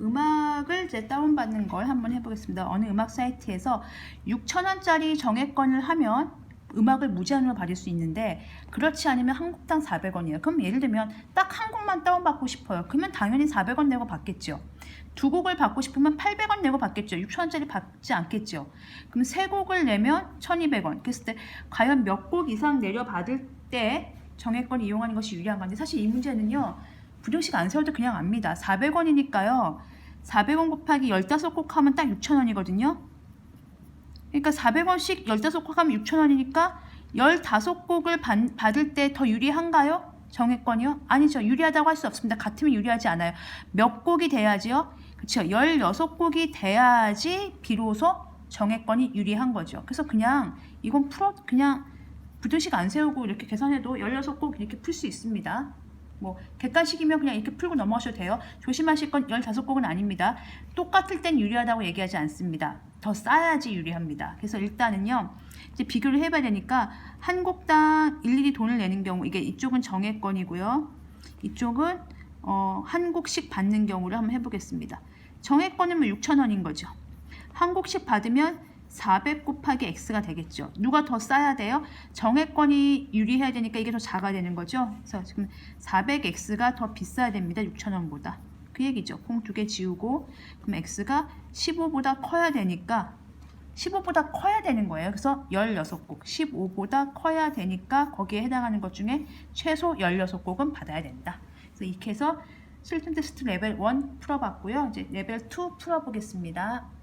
음악을 이제 다운받는 걸 한번 해보겠습니다. 어느 음악 사이트에서 6,000원짜리 정액권을 하면 음악을 무제한으로 받을 수 있는데 그렇지 않으면 한 곡당 400원이에요. 그럼 예를 들면 딱 한 곡만 다운받고 싶어요. 그러면 당연히 400원 내고 받겠죠. 두 곡을 받고 싶으면 800원 내고 받겠죠. 6,000원짜리 받지 않겠죠. 그럼 세 곡을 내면 1,200원. 그랬을 때 과연 몇 곡 이상 내려 받을 때 정액권을 이용하는 것이 유리한 건데 사실 이 문제는요. 부등식 안 세워도 그냥 압니다. 400원이니까요. 400원 곱하기 15곡 하면 딱 6,000원이거든요. 그러니까 400원씩 15곡 하면 6,000원이니까 15곡을 받, 받을 때 더 유리한가요? 정액권이요? 아니죠. 유리하다고 할 수 없습니다. 같으면 유리하지 않아요. 몇 곡이 돼야지요? 그렇죠. 16곡이 돼야지 비로소 정액권이 유리한 거죠. 그래서 그냥 이건 풀어 그냥 부등식 안 세우고 이렇게 계산해도 16곡 이렇게 풀 수 있습니다. 뭐 객관식이면 그냥 이렇게 풀고 넘어가셔도 돼요. 조심하실 건 15곡은 아닙니다. 똑같을 땐 유리하다고 얘기하지 않습니다. 더 쌓아야지 유리합니다. 그래서 일단은요. 이제 비교를 해봐야 되니까 한 곡당 일일이 돈을 내는 경우 이게 이쪽은 정액권이고요. 이쪽은 어, 한 곡씩 받는 경우를 한번 해보겠습니다. 정액권이면 6,000원인 거죠. 한 곡씩 받으면 400 곱하기 x가 되겠죠. 누가 더 싸야 돼요? 정액권이 유리해야 되니까 이게 더 작아야 되는 거죠. 그래서 지금 400x가 더 비싸야 됩니다. 6,000원보다. 그 얘기죠. 콩두개 지우고 그럼 x가 15보다 커야 되니까 15보다 커야 되는 거예요. 그래서 16곡, 15보다 커야 되니까 거기에 해당하는 것 중에 최소 16곡은 받아야 된다. 그래서 이렇게 해서 실전 테스트 레벨 1 풀어봤고요. 이제 레벨 2 풀어보겠습니다.